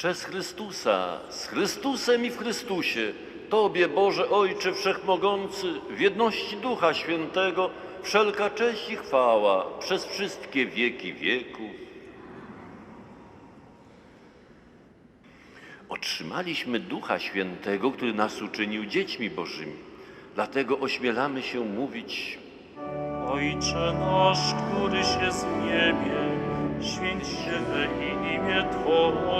Przez Chrystusa, z Chrystusem i w Chrystusie, Tobie, Boże Ojcze Wszechmogący, w jedności Ducha Świętego, wszelka cześć i chwała przez wszystkie wieki wieków. Otrzymaliśmy Ducha Świętego, który nas uczynił dziećmi Bożymi. Dlatego ośmielamy się mówić Ojcze nasz, któryś jest w niebie, święć się imię Twoje,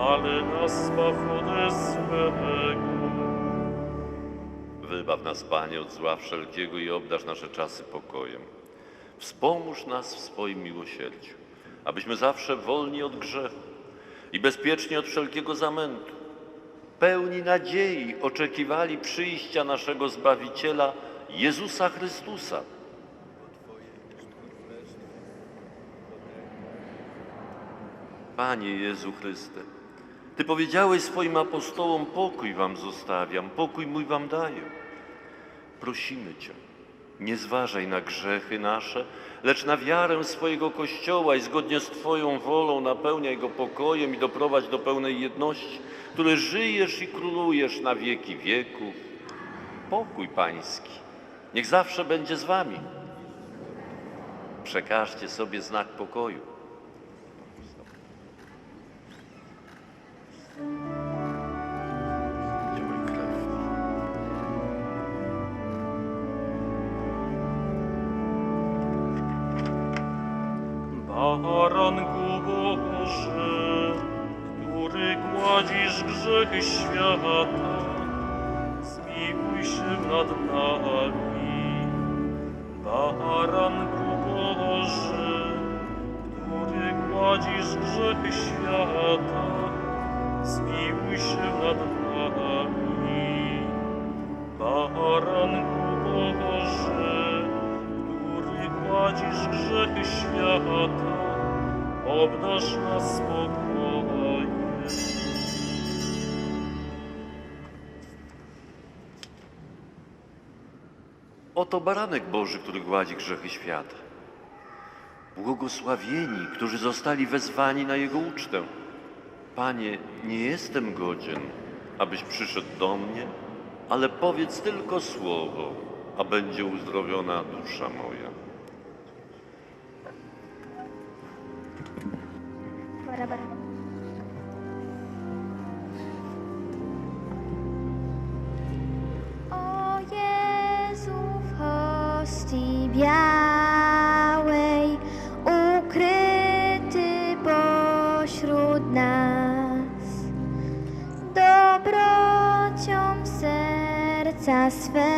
ale nas zbaw ode. Wybaw nas, Panie, od zła wszelkiego i obdarz nasze czasy pokojem. Wspomóż nas w swoim miłosierdziu, abyśmy zawsze wolni od grzechu i bezpieczni od wszelkiego zamętu, pełni nadziei oczekiwali przyjścia naszego Zbawiciela, Jezusa Chrystusa. Panie Jezu Chryste, Ty powiedziałeś swoim apostołom, pokój wam zostawiam, pokój mój wam daję. Prosimy Cię, nie zważaj na grzechy nasze, lecz na wiarę swojego Kościoła i zgodnie z Twoją wolą napełniaj go pokojem i doprowadź do pełnej jedności, który żyjesz i królujesz na wieki wieków. Pokój Pański, niech zawsze będzie z Wami. Przekażcie sobie znak pokoju. Baranku Boży, który gładzisz grzechy świata, zmiłuj się nad nami. Baranku Boży, który gładzisz grzechy świata, zmiłuj się nad nami. Baranku Boży, który gładzisz grzechy świata, obdarz nas spokojem. Oto baranek Boży, który gładzi grzechy świata. Błogosławieni, którzy zostali wezwani na Jego ucztę. Panie, nie jestem godzien, abyś przyszedł do mnie, ale powiedz tylko słowo, a będzie uzdrowiona dusza moja. O Jezu w hostii białej, serca swego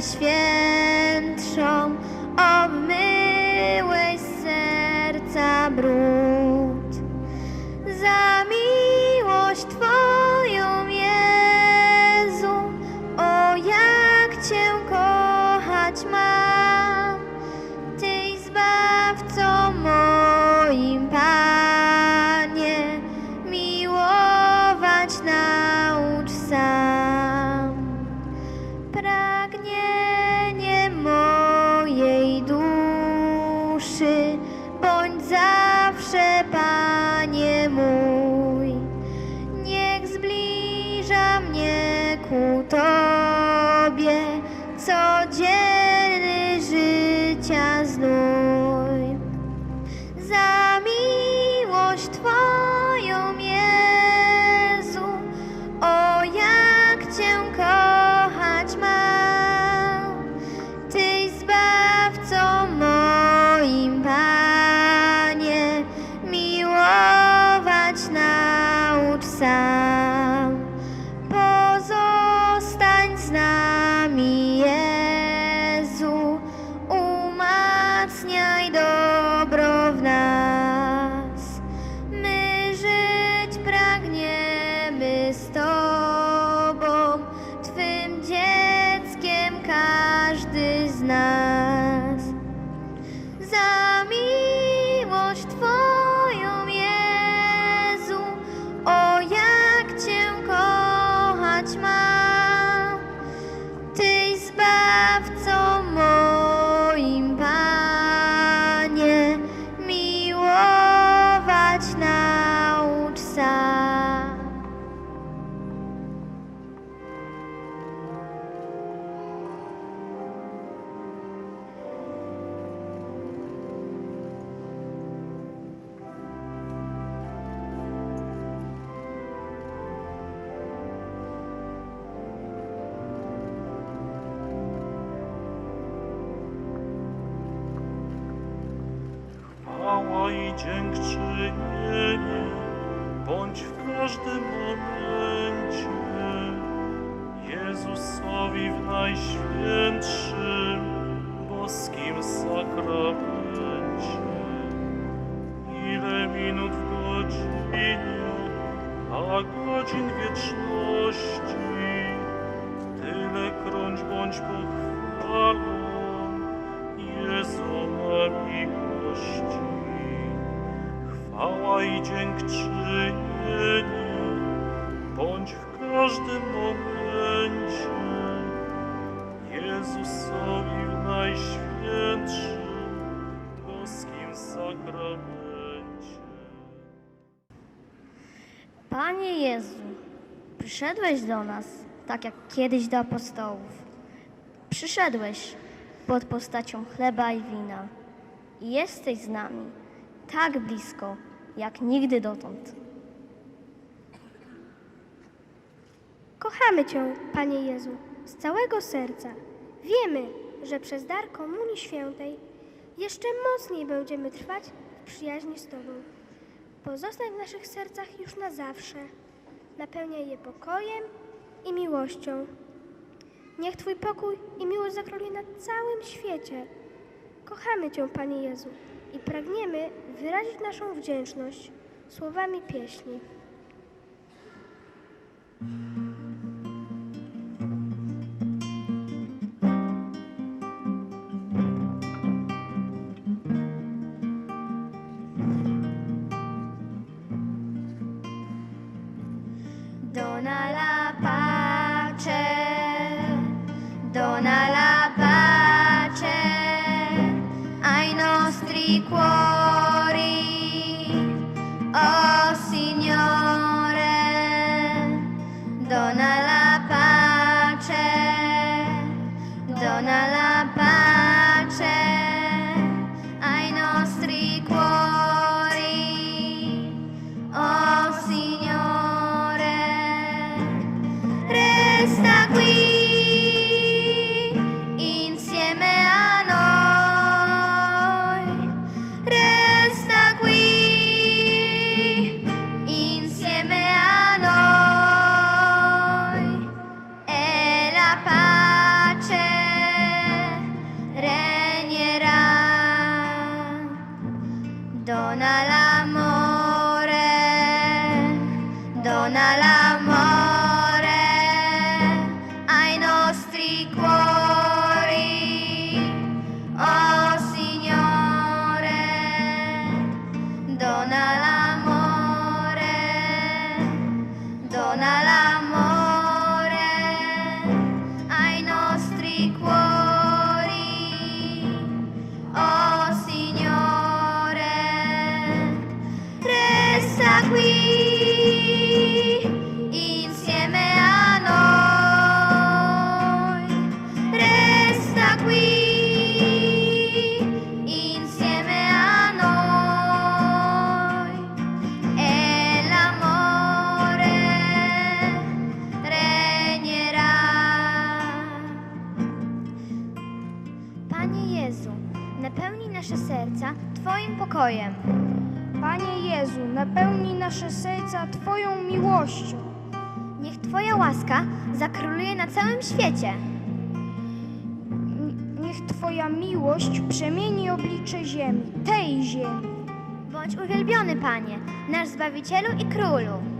świecie. Dziękczynienie bądź w każdym momencie Jezusowi w najświętszym boskim sakramencie. Ile minut w godzinie, a godzin wieczności, tyle krąć bądź pochwalą Jezu na miłości. Chwała i dziękczynienie bądź w każdym momencie Jezusowi w najświętszym boskim sakramencie. Panie Jezu, przyszedłeś do nas, tak jak kiedyś do apostołów. Przyszedłeś pod postacią chleba i wina i jesteś z nami tak blisko, jak nigdy dotąd. Kochamy Cię, Panie Jezu, z całego serca. Wiemy, że przez dar Komunii Świętej jeszcze mocniej będziemy trwać w przyjaźni z Tobą. Pozostań w naszych sercach już na zawsze. Napełniaj je pokojem i miłością. Niech Twój pokój i miłość zakróluje na całym świecie. Kochamy Cię, Panie Jezu, i pragniemy wyrazić naszą wdzięczność słowami pieśni. Don't allow. Don't allow. Na całym świecie. Niech Twoja miłość przemieni oblicze ziemi, tej ziemi. Bądź uwielbiony, Panie, nasz Zbawicielu i Królu.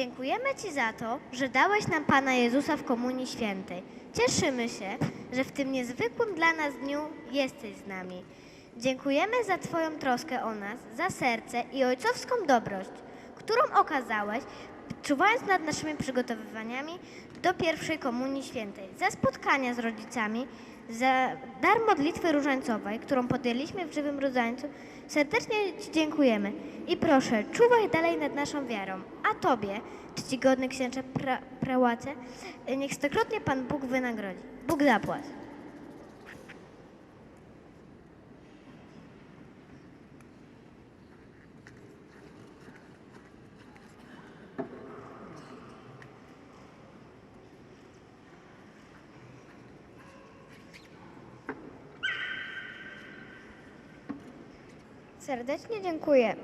Dziękujemy Ci za to, że dałeś nam Pana Jezusa w Komunii Świętej. Cieszymy się, że w tym niezwykłym dla nas dniu jesteś z nami. Dziękujemy za Twoją troskę o nas, za serce i ojcowską dobrość, którą okazałeś, czuwając nad naszymi przygotowywaniami do pierwszej Komunii Świętej, za spotkania z rodzicami, za dar modlitwy różańcowej, którą podjęliśmy w żywym rodzańcu. Serdecznie Ci dziękujemy i proszę, czuwaj dalej nad naszą wiarą, a Tobie, czcigodny księże pra, prałace, niech stokrotnie Pan Bóg wynagrodzi. Bóg zapłać. Serdecznie dziękuję.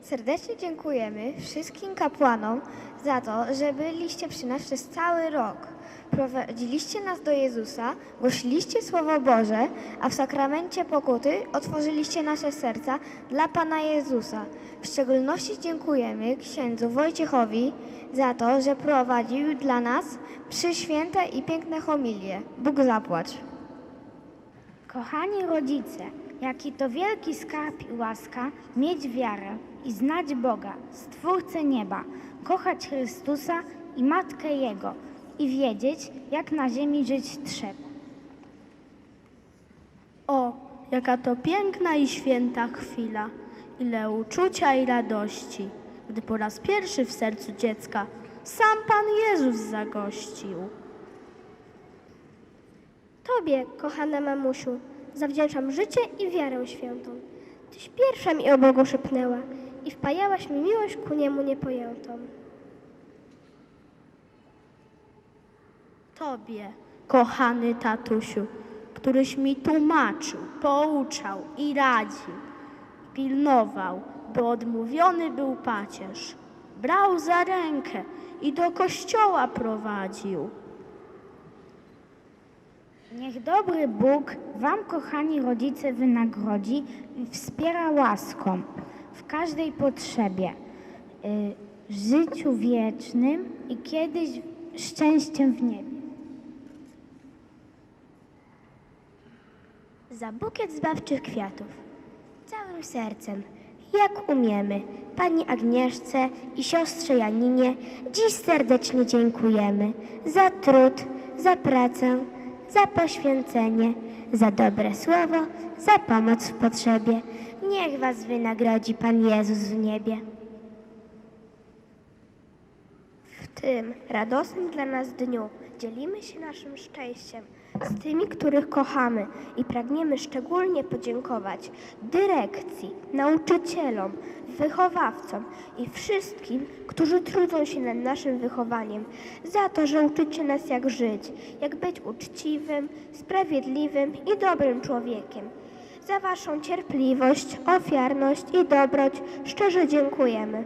Serdecznie dziękujemy wszystkim kapłanom za to, że byliście przy nas przez cały rok. Prowadziliście nas do Jezusa, głosiliście Słowo Boże, a w sakramencie pokuty otworzyliście nasze serca dla Pana Jezusa. W szczególności dziękujemy księdzu Wojciechowi za to, że prowadził dla nas przyświęte i piękne homilie. Bóg zapłać. Kochani rodzice, jaki to wielki skarb i łaska mieć wiarę i znać Boga, Stwórcę nieba, kochać Chrystusa i Matkę Jego i wiedzieć, jak na ziemi żyć trzeba. O, jaka to piękna i święta chwila, ile uczucia i radości, gdy po raz pierwszy w sercu dziecka sam Pan Jezus zagościł. Tobie, kochana mamusiu, zawdzięczam życie i wiarę świętą. Tyś pierwsza mi o Bogu szepnęła i wpajałaś mi miłość ku niemu niepojętą. Tobie, kochany tatusiu, któryś mi tłumaczył, pouczał i radził, pilnował, by odmówiony był pacierz, brał za rękę i do kościoła prowadził. Niech dobry Bóg Wam, kochani rodzice, wynagrodzi i wspiera łaską w każdej potrzebie, y, życiu wiecznym i kiedyś szczęściem w niebie. Za bukiet zbawczych kwiatów, całym sercem, jak umiemy, Pani Agnieszce i siostrze Janinie dziś serdecznie dziękujemy za trud, za pracę, za poświęcenie, za dobre słowo, za pomoc w potrzebie. Niech Was wynagrodzi Pan Jezus w niebie. W tym radosnym dla nas dniu dzielimy się naszym szczęściem z tymi, których kochamy i pragniemy szczególnie podziękować dyrekcji, nauczycielom, wychowawcom i wszystkim, którzy trudzą się nad naszym wychowaniem, za to, że uczycie nas jak żyć, jak być uczciwym, sprawiedliwym i dobrym człowiekiem. Za Waszą cierpliwość, ofiarność i dobroć szczerze dziękujemy.